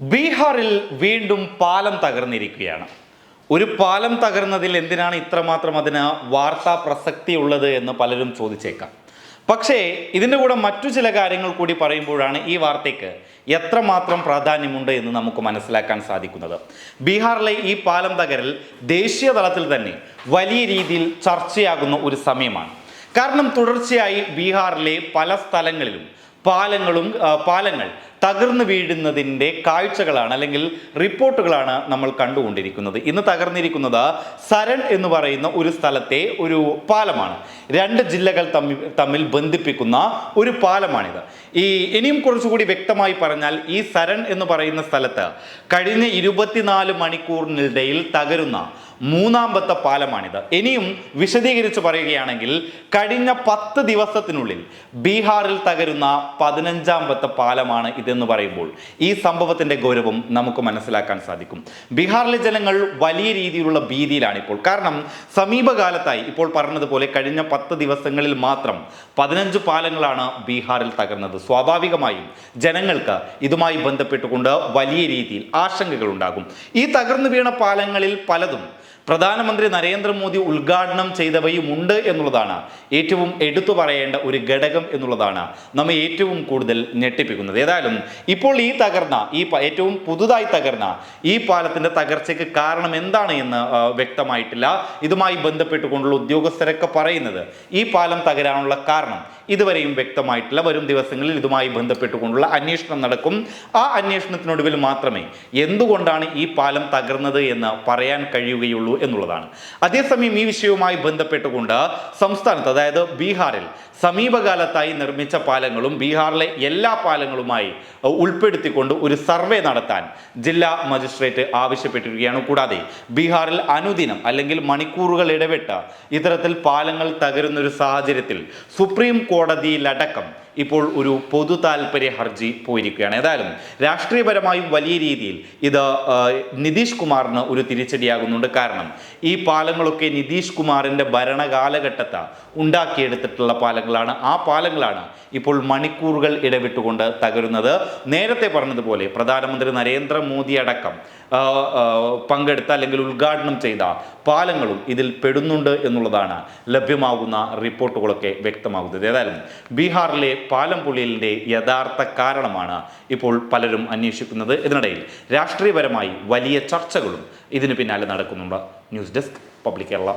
ബീഹാറിൽ വീണ്ടും പാലം തകർന്നിരിക്കുകയാണ്. ഒരു പാലം തകർന്നതിൽ എന്തിനാണ് ഇത്രമാത്രം അതിന് വാർത്താ പ്രസക്തി ഉള്ളത് എന്ന് പലരും ചോദിച്ചേക്കാം. പക്ഷേ ഇതിന്റെ കൂടെ മറ്റു ചില കാര്യങ്ങൾ കൂടി പറയുമ്പോഴാണ് ഈ വാർത്തയ്ക്ക് എത്രമാത്രം പ്രാധാന്യമുണ്ട് എന്ന് നമുക്ക് മനസ്സിലാക്കാൻ സാധിക്കുന്നത്. ബീഹാറിലെ ഈ പാലം തകരൽ ദേശീയ തലത്തിൽ തന്നെ വലിയ രീതിയിൽ ചർച്ചയാകുന്ന ഒരു സമയമാണ്. കാരണം തുടർച്ചയായി ബീഹാറിലെ പല സ്ഥലങ്ങളിലും പാലങ്ങളും പാലങ്ങൾ തകർന്നു വീഴുന്നതിന്റെ കാഴ്ചകളാണ് അല്ലെങ്കിൽ റിപ്പോർട്ടുകളാണ് നമ്മൾ കണ്ടുകൊണ്ടിരിക്കുന്നത്. ഇന്ന് തകർന്നിരിക്കുന്നത് സരൺ എന്ന് പറയുന്ന ഒരു സ്ഥലത്തെ ഒരു പാലമാണ്. രണ്ട് ജില്ലകൾ തമ്മിൽ തമ്മിൽ ബന്ധിപ്പിക്കുന്ന ഒരു പാലമാണിത്. ഈ ഇനിയും കുറച്ചുകൂടി വ്യക്തമായി പറഞ്ഞാൽ ഈ സരൺ എന്ന് പറയുന്ന സ്ഥലത്ത് കഴിഞ്ഞ ഇരുപത്തിനാല് മണിക്കൂറിനിടയിൽ തകരുന്ന മൂന്നാമത്തെ പാലമാണിത്. ഇനിയും വിശദീകരിച്ച് പറയുകയാണെങ്കിൽ കഴിഞ്ഞ പത്ത് ദിവസത്തിനുള്ളിൽ ബീഹാറിൽ തകരുന്ന പതിനഞ്ചാമത്തെ പാലമാണ് ഇതെന്ന് പറയുമ്പോൾ ഈ സംഭവത്തിന്റെ ഗൗരവം നമുക്ക് മനസ്സിലാക്കാൻ സാധിക്കും. ബീഹാറിലെ ജനങ്ങൾ വലിയ രീതിയിലുള്ള ഭീതിയിലാണ് ഇപ്പോൾ കാരണം സമീപകാലത്തായി ഇപ്പോൾ പറഞ്ഞതുപോലെ കഴിഞ്ഞ പത്ത് ദിവസങ്ങളിൽ മാത്രം പതിനഞ്ച് പാലങ്ങളാണ് ബീഹാറിൽ തകർന്നത്. സ്വാഭാവികമായും ജനങ്ങൾക്ക് ഇതുമായി ബന്ധപ്പെട്ടുകൊണ്ട് വലിയ രീതിയിൽ ആശങ്കകൾ ഉണ്ടാകും ഈ തകർന്നു വീണ പാലങ്ങളിൽ പലതും പ്രധാനമന്ത്രി നരേന്ദ്രമോദി ഉദ്ഘാടനം ചെയ്തവയും ഉണ്ട് എന്നുള്ളതാണ്. ഏറ്റവും എടുത്തു പറയേണ്ട ഒരു ഘടകം എന്നുള്ളതാണ് നമ്മെ ഏറ്റവും കൂടുതൽ ഞെട്ടിപ്പിക്കുന്നത്. ഏതായാലും ഇപ്പോൾ ഈ തകർന്ന ഈ ഏറ്റവും പുതുതായി തകർന്ന ഈ പാലത്തിന്റെ തകർച്ചയ്ക്ക് കാരണം എന്താണ് എന്ന് വ്യക്തമായിട്ടില്ല. ഇതുമായി ബന്ധപ്പെട്ടുകൊണ്ടുള്ള ഉദ്യോഗസ്ഥരൊക്കെ പറയുന്നത് ഈ പാലം തകരാനുള്ള കാരണം ഇതുവരെയും വ്യക്തമായിട്ടില്ല. വരും ദിവസങ്ങളിൽ ഇതുമായി ബന്ധപ്പെട്ടുകൊണ്ടുള്ള അന്വേഷണം നടക്കും. ആ അന്വേഷണത്തിനൊടുവിൽ മാത്രമേ എന്തുകൊണ്ടാണ് ഈ പാലം തകർന്നത് എന്ന് പറയാൻ കഴിയുകയുള്ളൂ എന്നുള്ളതാണ്. അതേസമയം ഈ വിഷയവുമായി ബന്ധപ്പെട്ടുകൊണ്ട് സംസ്ഥാനത്ത് അതായത് ബീഹാറിൽ സമീപകാലത്തായി നിർമ്മിച്ച പാലങ്ങളും ബീഹാറിലെ എല്ലാ പാലങ്ങളുമായി ഉൾപ്പെടുത്തിക്കൊണ്ട് ഒരു സർവേ നടത്താൻ ജില്ലാ മജിസ്ട്രേറ്റ് ആവശ്യപ്പെട്ടിരിക്കുകയാണ്. കൂടാതെ ബീഹാറിൽ അനുദിനം അല്ലെങ്കിൽ മണിക്കൂറുകൾ ഇടവിട്ട ഇത്തരത്തിൽ പാലങ്ങൾ തകരുന്ന ഒരു സാഹചര്യത്തിൽ സുപ്രീം കോടതിയിലടക്കം ഇപ്പോൾ ഒരു പൊതു താല്പര്യ ഹർജി പോയിരിക്കുകയാണ്. ഏതായാലും രാഷ്ട്രീയപരമായും വലിയ രീതിയിൽ ഇത് നിതീഷ് കുമാറിന് ഒരു തിരിച്ചടിയാകുന്നുണ്ട്. കാരണം ഈ പാലങ്ങളൊക്കെ നിതീഷ് കുമാറിന്റെ ഭരണകാലഘട്ടത്ത് ഉണ്ടാക്കിയെടുത്തിട്ടുള്ള പാലങ്ങളാണ്. ആ പാലങ്ങളാണ് ഇപ്പോൾ മണിക്കൂറുകൾ ഇടവിട്ടുകൊണ്ട് തകരുന്നത്. നേരത്തെ പറഞ്ഞതുപോലെ പ്രധാനമന്ത്രി നരേന്ദ്രമോദി അടക്കം പങ്കെടുത്ത അല്ലെങ്കിൽ ഉദ്ഘാടനം ചെയ്ത പാലങ്ങളും ഇതിൽ പെടുന്നുണ്ട് എന്നുള്ളതാണ് ലഭ്യമാകുന്ന റിപ്പോർട്ടുകളൊക്കെ വ്യക്തമാകുന്നത്. ഏതായാലും ബീഹാറിലെ പാലം പൊളിയലിന്റെ യഥാർത്ഥ കാരണമാണ് ഇപ്പോൾ പലരും അന്വേഷിക്കുന്നത്. ഇതിനിടയിൽ രാഷ്ട്രീയപരമായി വലിയ ചർച്ചകളും ഇതിന് പിന്നാലെ നടക്കുന്നുണ്ട്. News desk public Kerala.